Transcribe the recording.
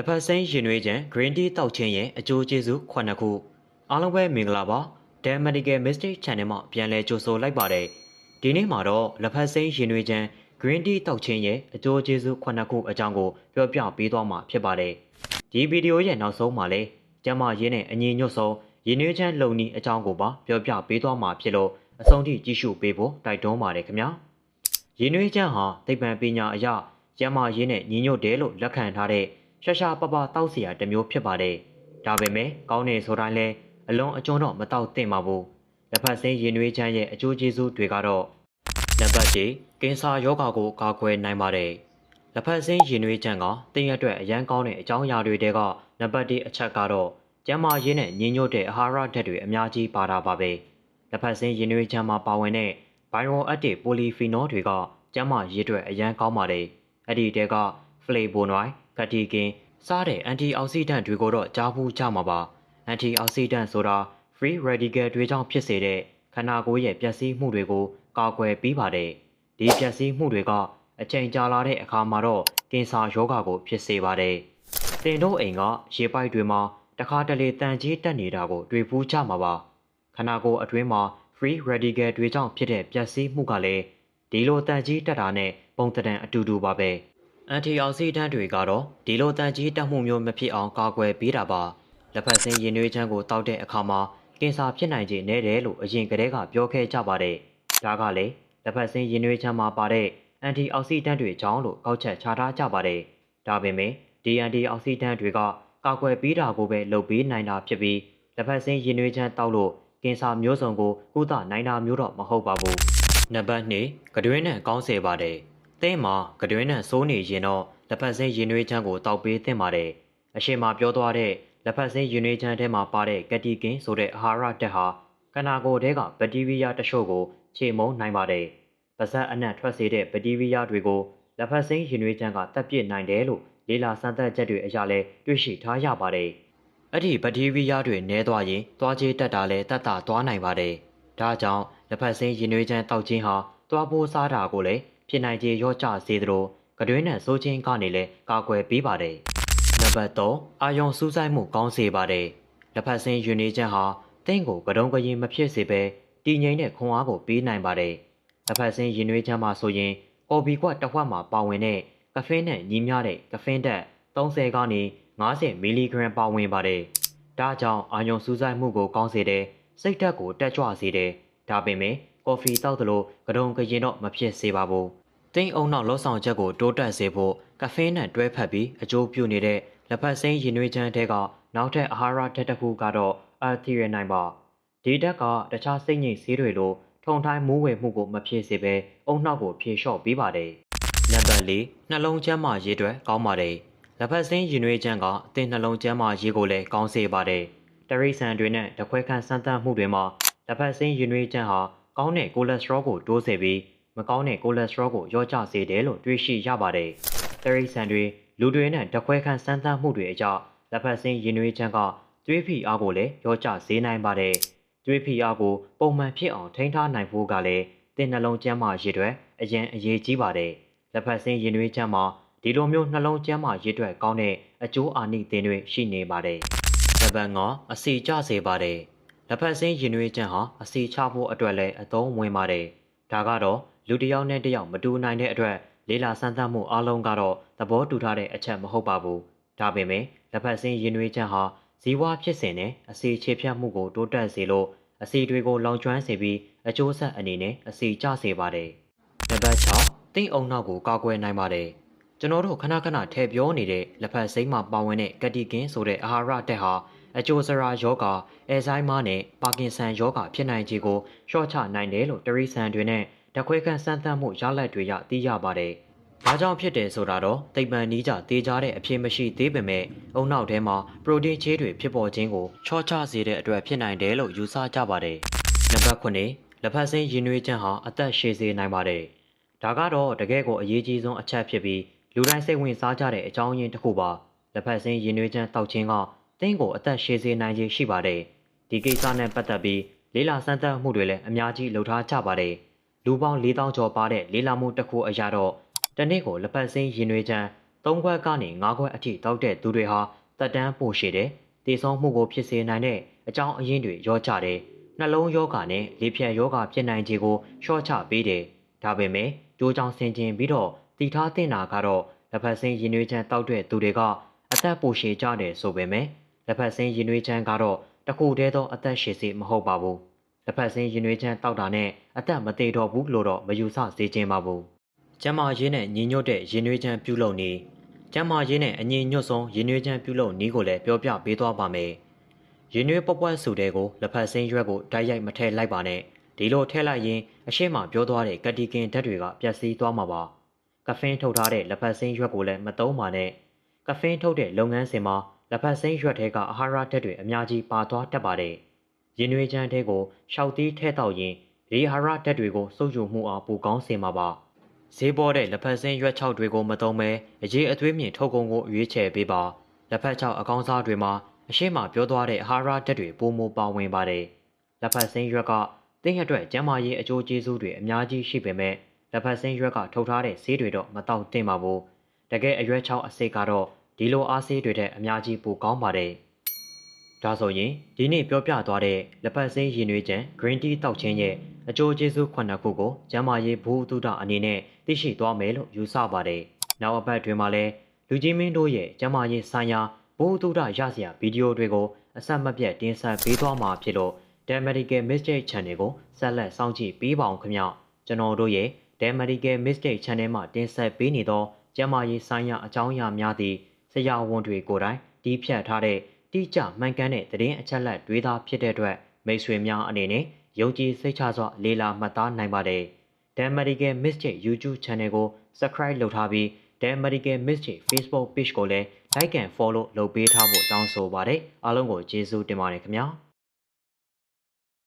လက်ဖက်စိမ်းရင်နွေးချံ Green Tea တောက်ခြင်းရဲ့အကျိုးကျေးဇူးခုနှစ်ခုအားလုံးပဲမင်္ဂလာပါ Dan Medical Mystic Channel မှာပြန်လည်ကြိုဆိုလိုက်ပါတယ်ဒီနေ့မှာတော့လက်ဖက်စိမ်းရင်နွေးချံ Green Tea တောက်ခြင်းရဲ့အကျိုးကျေးဇူးခုနှစ်ခုအကြောင်းကိုပြောပြပေးသွားမှာဖြစ်ပါတယ်ဒီဗီဒီယိုရဲ့နောက်ဆုံးမှာလည်းကျမရင်းနဲ့အညီညွတ်ဆုံးရင်နွေးချံလုံနီအကြောင်းကိုပါပြောပြပေးသွားမှာဖြစ်လို့အဆုံးထိကြည့်ရှုပေးဖို့တိုက်တွန်းပါတယ်ခင်ဗျာရင်းနှွေးချမ်းဟာသိပ္ပံပညာအရကျမ်းမာရေးနဲ့ညီညွတ်တယ်လို့လက်ခံထားတဲ့ ရှာရှာပပတောက်เสียတစ်မျိုးဖြစ်ပါတယ်။ဒါပေမဲ့ကောင်းနေဆိုတိုင်းလဲအလွန်အကျွန်းတော့မတောက်သင့်ပါဘူး။လက်ဖက်စင်းရင်းနှွေးချမ်းရဲ့အကျိုးကျေးဇူးတွေကတော့နံပါတ်1ကင်ဆာရောဂါကိုကာကွယ်နိုင်ပါတယ်။လက်ဖက်စင်းရင်းနှွေးချမ်းကတင်းရအတွက်အရန်ကောင်းတဲ့အကြောင်းအရာတွေတဲကနံပါတ်1အချက်ကတော့ကျမ်းမာရေးနဲ့ညီညွတ်တဲ့အာဟာရဓာတ်တွေအများကြီးပါတာပါပဲ။လက်ဖက်စင်းရင်းနှွေးချမ်းမှာပါဝင်တဲ့ bioactive polyphenol တွေကကျန်းမာရေးအတွက်အရန်ကောင်းပါတယ်။အဲ့ဒီတဲက flavonoid, catechin စတဲ့ antioxidant တွေကိုတော့ကြားဘူးကြမှာပါ။ antioxidant ဆိုတာ free radical တွေကြောင့်ဖြစ်စေတဲ့ခန္ဓာကိုယ်ရဲ့ပျက်စီးမှုတွေကိုကာကွယ်ပေးပါတယ်။ဒီပျက်စီးမှုတွေကအချိန်ကြာလာတဲ့အခါမှာတော့ကင်ဆာရောဂါကို ဖြစ်စေပါတယ်။တင်တို့အိမ်ကရေပိုက်တွေမှာတခါတလေတန်ကြီးတက်နေတာကို တွေ့ဖူးကြမှာပါ။ခန္ဓာကိုယ်အတွင်းမှာ free radical တွေကြောင့်ဖြစ်တဲ့ပျက်စီးမှုကလည်းဒီလိုတန်ကြီးတက်တာနဲ့ပုံတံအတူတူပါပဲ အန်တီအောက်ဆီဒန့်တွေကတော့ဒီလိုတန်ကြီးတက်မှုမျိုးမဖြစ်အောင်ကာကွယ်ပေးတာပါလက်ဖက်စင်းရင်နွေးချမ်းကိုတောက်တဲ့အခါမှာကင်ဆာဖြစ်နိုင်ခြေနည်းတယ်လို့အရင်ကတည်းကပြောခဲ့ကြပါတယ်ဒါကလည်းလက်ဖက်စင်းရင်နွေးချမ်းမှာပါတဲ့အန်တီအောက်ဆီဒန့်တွေကြောင့်လို့ကောက်ချက်ချထားကြပါတယ်ဒါပေမဲ့ဒီအန်တီအောက်ဆီဒန့်တွေကကာကွယ်ပေးတာကိုပဲလုပ်ပေးနိုင်တာဖြစ်ပြီးလက်ဖက်စင်းရင်နွေးချမ်းတောက်လို့ကင်ဆာမျိုးစုံကိုကုသနိုင်တာမျိုးတော့မဟုတ်ပါဘူးနံပါတ်2ကတွင်းနဲ့ကောင်းစေပါတယ်။ သင်းမှာကတွင်းနဲ့စိုးနေရင်တော့လက်ဖက်စင်းရင်နွေးချမ်းကိုတောက်ပေးသင့်ပါတယ်။အရှိမပြောသွားတဲ့လက်ဖက်စင်းရင်နွေးချမ်းထဲမှာပါတဲ့ကတိကင်းဆိုတဲ့အာဟာရဓာတ်ဟာခန္ဓာကိုယ်ထဲကဘက်တီးရီးယားတချို့ကိုခြေမုံနိုင်ပါတယ်။ပါဇက်အနံ့ထွက်စေတဲ့ဘက်တီးရီးယားတွေကိုလက်ဖက်စင်းရင်နွေးချမ်းကတပ်ပစ်နိုင်တယ်လို့လေးလာစမ်းသပ်ချက်တွေအရလဲတွေ့ရှိထားရပါတယ်။အဲ့ဒီဘက်တီးရီးယားတွေနည်းသွားရင်သွားကြေးတက်တာလဲတက်တာသွားနိုင်ပါတယ်။ဒါကြောင့်လက်ဖက်စင်းရင်နွေးချမ်းတောက်ခြင်းဟာသွားပိုးစားတာကိုလည်း ဖြစ်နိုင်ခြေရော့ကျစေသလိုကတွင်းနဲ့စိုးချင်းကနေလည်းကာကွယ်ပေးပါတယ်။နံပါတ်3အာယုံစူးစိုက်မှုကောင်းစေပါတယ်။လက်ဖက်စင်းရင်နွေးချမ်းဟာတင်းကိုကတုံးကရင်မဖြစ်စေဘဲတည်ငြိမ်တဲ့ခွန်အားကိုပေးနိုင်ပါတယ်။လက်ဖက်စင်းရင်နွေးချမ်းမှာဆိုရင်ကော်ပီကွက်တစ်ဝက်မှာပါဝင်တဲ့ကဖင်းနဲ့ညီမျှတဲ့ကဖင်းဓာတ်30ကနေ90မီလီဂရမ်ပါဝင်ပါတယ်။ဒါကြောင့်အာယုံစူးစိုက်မှုကိုကောင်းစေတယ်။စိတ်ဓာတ်ကိုတက်ကြွစေတယ်။ဒါပေမဲ့ ကော်ဖီတောက်သလိုကတုံကရင်တော့မဖြစ်စေပါဘူး။တင်းအုံနောက်လောဆောင်ချက်ကိုတိုးတက်စေဖို့ကဖင်းနဲ့တွဲဖက်ပြီးအကျိုးပြုနေတဲ့လက်ဖက်စိမ်းရင်နွေးချမ်းတဲကနောက်ထပ်အာဟာရဓာတ်တစ်ခုကတော့အာသီရနိုင်ပါဒီဓာတ်ကတခြားစိတ်ငြိမ်ဆေးတွေလိုထုံထိုင်းမိုးဝယ်မှုကိုမဖြစ်စေဘဲအုံနောက်ကိုဖြေလျှော့ပေးပါတယ်။နံပါတ်၄နှလုံးကျန်းမာရေးအတွက်ကောင်းပါတယ်။လက်ဖက်စင်းရင်နွေးချမ်းကအသင်နှလုံးကျန်းမာရေးကိုလည်းကောင်းစေပါတယ်။တရိษံတွေနဲ့တခွဲခန့်စမ်းသပ်မှုတွေမှာလက်ဖက်စင်းရင်နွေးချမ်းဟာ ကောင်းတဲ့ကိုလက်စထရောကိုတိုးစေပြီးမကောင်းတဲ့ကိုလက်စထရောကိုရော့ကျစေတယ်လို့တွေးရှိရပါတယ်။တရိษံတွေလူတွေနဲ့တခွဲခန့်စမ်းသပ်မှုတွေအကြောင်းလက်ဖက်စင်းရင်နွေးချမ်းကသွေးဖိအားကိုလည်းရော့ကျစေနိုင်ပါတယ်။သွေးဖိအားကိုပုံမှန်ဖြစ်အောင်ထိန်းထားနိုင်ဖို့ကလည်းတင်နှလုံးကျန်းမာရေးတွေအရင်အရေးကြီးပါတယ်။လက်ဖက်စင်းရင်နွေးချမ်းမှာဒီလိုမျိုးနှလုံးကျန်းမာရေးတွေကောင်းတဲ့အကျိုးအာနိသင်တွေရှိနေပါတယ်။နံပါတ်5အစီကျစေပါတယ်။ လက်ဖက်စင်းရင်နွေးချမ်းဟာအစီချဖို့အတွက်လည်းအသုံးဝင်ပါတယ်။ဒါကတော့လူတစ်ယောက်နဲ့တစ်ယောက်မတူနိုင်တဲ့အတွက်လေးလာစမ်းသပ်မှုအလုံးကတော့သဘောတူထားတဲ့အချက်မဟုတ်ပါဘူး။ဒါပေမဲ့လက်ဖက်စင်းရင်နွေးချမ်းဟာဇီဝဖြစ်စဉ်နဲ့အစီခြေဖြတ်မှုကိုတိုးတက်စေလို့အစီတွေကိုလောင်ကျွမ်းစေပြီးအကျိုးဆက်အနေနဲ့အစီကျစေပါတယ်။နံပါတ်6တင်းအုံနောက်ကိုကာကွယ်နိုင်ပါတယ်။ကျွန်တော်တို့ခဏခဏထည့်ပြောနေတဲ့လက်ဖက်စိမ်းမှာပါဝင်တဲ့ကတိကင်းဆိုတဲ့အာဟာရတက်ဟာ အကျိုးစရာယောဂါအဲဇိုင်းမားနဲ့ပါကင်ဆန်ယောဂါဖြစ်နိုင်ခြေကိုလျှော့ချနိုင်တယ်လို့တရိษံတွေနဲ့တခွဲခန့်စမ်းသပ်မှုရလဒ်တွေရသိရပါတယ်။ဘာကြောင့်ဖြစ်တယ်ဆိုတာတော့သိပ္ပံနည်းကြတေးကြတဲ့အဖြစ်မရှိသေးပေမဲ့အုံနောက်ထဲမှာပရိုတင်းချေးတွေဖြစ်ပေါ်ခြင်းကိုချော့ချစေတဲ့အတွက်ဖြစ်နိုင်တယ်လို့ယူဆကြပါတယ်။နံပါတ်9လက်ဖက်စင်းရင်နွေးချမ်းဟာအသက်ရှည်စေနိုင်ပါတယ်။ဒါကတော့တကယ်ကိုအရေးကြီးဆုံးအချက်ဖြစ်ပြီးလူတိုင်းစိတ်ဝင်စားကြတဲ့အကြောင်းရင်းတစ်ခုပါ။လက်ဖက်စင်းရင်နွေးချမ်းတောက်ခြင်းက တင်းကိုအသက်ရှည်စေနိုင်ခြင်းရှိပါတယ်။ဒီကိစ္စနဲ့ပတ်သက်ပြီးလေးလာစမ်းသပ်မှုတွေလည်းအများကြီးလုပ်ထားကြပါတယ်။လူပေါင်း4000ကျော်ပါတဲ့လေးလာမှုတစ်ခုအရာတော့တနေ့ကိုလက်ပတ်စင်းရင်နွေးချမ်း၃ခွက်ကနေ၅ခွက်အထိတောက်တဲ့သူတွေဟာတက်တန်းပိုရှည်တယ်။တည်ဆုံမှုကိုဖြစ်စေနိုင်တဲ့အကြောင်းအရင်းတွေရောကြတယ်။နှလုံးယောဂနဲ့လေဖြတ်ယောဂဖြစ်နိုင်ခြေကိုရှော့ချပေးတယ်။ဒါပေမဲ့ကြိုးချောင်းဆင်ခြင်ပြီးတော့တည်ထားတင်တာကတော့လက်ဖက်စင်းရင်နွေးချမ်းတောက်တဲ့သူတွေကအသက်ပိုရှည်ကြတယ်ဆိုပေမဲ့ လက်ဖက်စင်းရင်နွေးချမ်းကတော့တခုတည်းသောအသက်ရှည်စေမဟုတ်ပါဘူး။လက်ဖက်စင်းရင်နွေးချမ်းတောက်တာနဲ့အသက်မသေးတော့ဘူးလို့တော့မယူဆစေချင်ပါဘူး။ကျမရေးနဲ့ညီညွတ်တဲ့ရင်နွေးချမ်းပြုလုပ်နေကျမရေးနဲ့အညီညွတ်ဆုံးရင်နွေးချမ်းပြုလုပ်နီးကိုလည်းပြောပြပေးသွားပါမယ်။ရင်နွေးပွက်ပွက်စုတဲ့ကိုလက်ဖက်စင်းရွက်ကိုတိုက်ရိုက်မထည့်လိုက်ပါနဲ့ဒီလိုထည့်လိုက်ရင်အရှိမပြောသွားတဲ့ကတိကင်ဓာတ်တွေကပျက်စီးသွားမှာပါ။ကဖင်းထုတ်ထားတဲ့လက်ဖက်စင်းရွက်ကိုလည်းမသုံးပါနဲ့ကဖင်းထုတ်တဲ့လုပ်ငန်းစဉ်မှာ လက်ဖက်စိမ်းရွက်ထဲကအာဟာရဓာတ်တွေအများကြီးပါသွားတတ်ပါတယ်။ရင်နွေးချမ်းထဲကိုရှောက်သီးထဲတောက်ရင်ဒီအာဟာရဓာတ်တွေကိုစုပ်ယူမှုအားပိုကောင်းစေမှာပါ။ဈေးပေါ်တဲ့လက်ဖက်စိမ်းရွက်ချောက်တွေကိုမသုံးဘဲအရေးအသွေးမြင့်ထုတ်ကုန်ကိုရွေးချယ်ပေးပါ။လက်ဖက်ချောက်အကောင်းစားတွေမှာအရှိမပြောသွားတဲ့အာဟာရဓာတ်တွေပိုမိုပါဝင်ပါတယ်။လက်ဖက်စိမ်းရွက်ကတင်းအတွက်ကျန်းမာရေးအကျိုးကျေးဇူးတွေအများကြီးရှိပေမဲ့လက်ဖက်စိမ်းရွက်ကထုတ်ထားတဲ့ဆေးတွေတော့မတော့တင်ပါဘူး။တကယ်အရွက်ချောက်အစိတ်ကတော့ ဒီလိုအားဆေးတွေတဲ့အများကြီးပိုကောင်းပါတယ်။ဒါဆိုရင်ဒီနေ့ပြောပြသွားတဲ့လက်ပတ်စိမ်းရင်နွေးချံ green tea တောက်ခြင်းရဲ့အကျိုးကျေးဇူးခုနှစ်ခုကိုကျန်းမာရေးဘူတုဒအနေနဲ့သိရှိသွားမယ်လို့ယူဆပါတယ်။နောက်အပတ်တွင်မှလည်းလူကြီးမင်းတို့ရဲ့ကျန်းမာရေးဆိုင်ရာဘူတုဒရစရာဗီဒီယိုတွေကိုအဆက်မပြတ်တင်ဆက်ပေးသွားမှာဖြစ်လို့ The Medical Mistake Channel ကိုဆက်လက်စောင့်ကြည့်ပေးပါအောင်ခင်ဗျ။ကျွန်တော်တို့ရဲ့ The Medical Mistake Channel မှာတင်ဆက်ပေးနေသောကျန်းမာရေးဆိုင်ရာအကြောင်းအရာများသည့် ဆရာဝန်တွေကိုယ်တိုင်တီးဖြတ်ထားတဲ့တိကျမှန်ကန်တဲ့သတင်းအချက်အလက်တွေသာဖြစ်တဲ့အတွက်မိတ်ဆွေများအနေနဲ့ယုံကြည်စိတ်ချစွာလေ့လာမှတ်သားနိုင်ပါတယ်။ The Medical Mistake YouTube Channel ကို Subscribe လုပ်ထားပြီး The Medical Mistake Facebook Page ကိုလည်း Like and Follow လုပ်ပေးထားဖို့တောင်းဆိုပါတယ်။အားလုံးကိုကျေးဇူးတင်ပါတယ်ခင်ဗျာ။